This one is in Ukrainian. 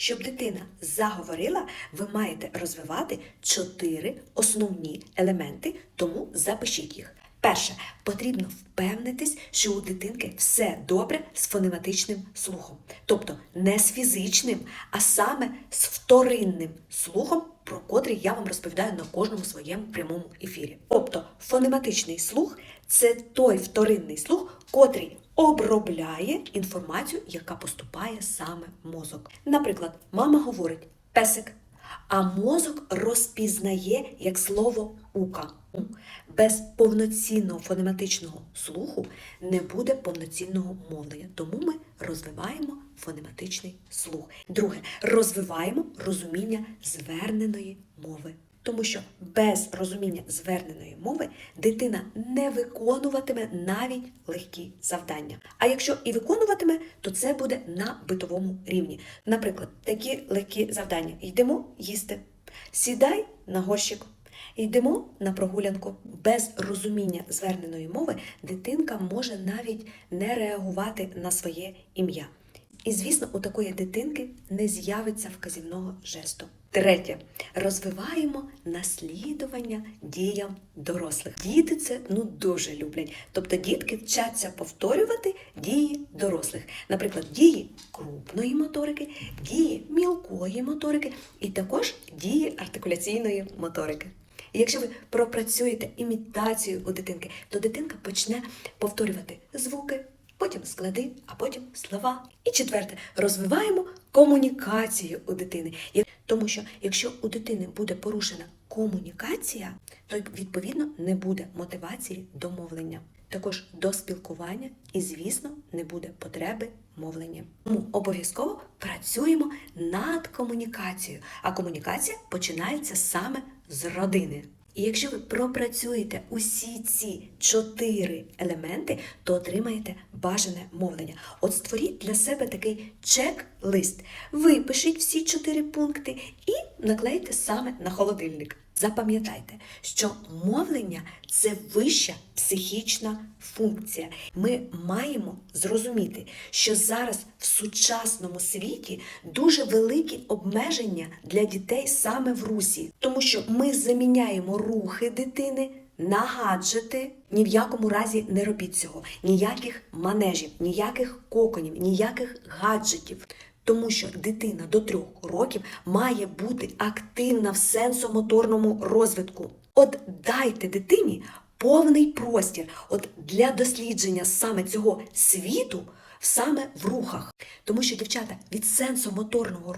Щоб дитина заговорила, ви маєте розвивати чотири основні елементи, тому запишіть їх. Перше, потрібно впевнитись, що у дитинки все добре з фонематичним слухом, тобто не з фізичним, а саме з вторинним слухом, про котрий я вам розповідаю на кожному своєму прямому ефірі. Тобто фонематичний слух це той вторинний слух, котрий обробляє інформацію, яка поступає саме в мозок. Наприклад, мама говорить песик, а мозок розпізнає як слово ука. Без повноцінного фонематичного слуху не буде повноцінного мовлення. Тому ми розвиваємо фонематичний слух. Друге, розвиваємо розуміння зверненої мови. Тому що без розуміння зверненої мови дитина не виконуватиме навіть легкі завдання. А якщо і виконуватиме, то це буде на битовому рівні. Наприклад, такі легкі завдання: йдемо їсти, сідай на горщик. Йдемо на прогулянку. Без розуміння зверненої мови дитинка може навіть не реагувати на своє ім'я. І, звісно, у такої дитинки не з'явиться вказівного жесту. Третє, розвиваємо наслідування діям дорослих. Діти це ну дуже люблять. Тобто дітки вчаться повторювати дії дорослих, наприклад, дії крупної моторики, дії мілкої моторики і також дії артикуляційної моторики. І якщо ви пропрацюєте імітацію у дитинки, то дитинка почне повторювати звуки, потім склади, а потім слова. І четверте, розвиваємо комунікацію у дитини. Тому що якщо у дитини буде порушена комунікація, то відповідно не буде мотивації до мовлення. Також до спілкування і, звісно, не буде потреби мовлення. Тому обов'язково працюємо над комунікацією, а комунікація починається саме з родини. І якщо ви пропрацюєте усі ці чотири елементи, то отримаєте бажане мовлення. От створіть для себе такий чек-лист. Випишіть всі чотири пункти і наклейте саме на холодильник. Запам'ятайте, що мовлення це вища психічна функція. Ми маємо зрозуміти, що зараз в сучасному світі дуже великі обмеження для дітей саме в русі, тому що ми заміняємо рухи дитини. На гаджети ні в якому разі не робіть цього. Ніяких манежів, ніяких коконів, ніяких гаджетів. Тому що дитина до трьох років має бути активна в сенсомоторному розвитку. От дайте дитині повний простір от для дослідження саме цього світу саме в рухах. Тому що дівчата від сенсомоторного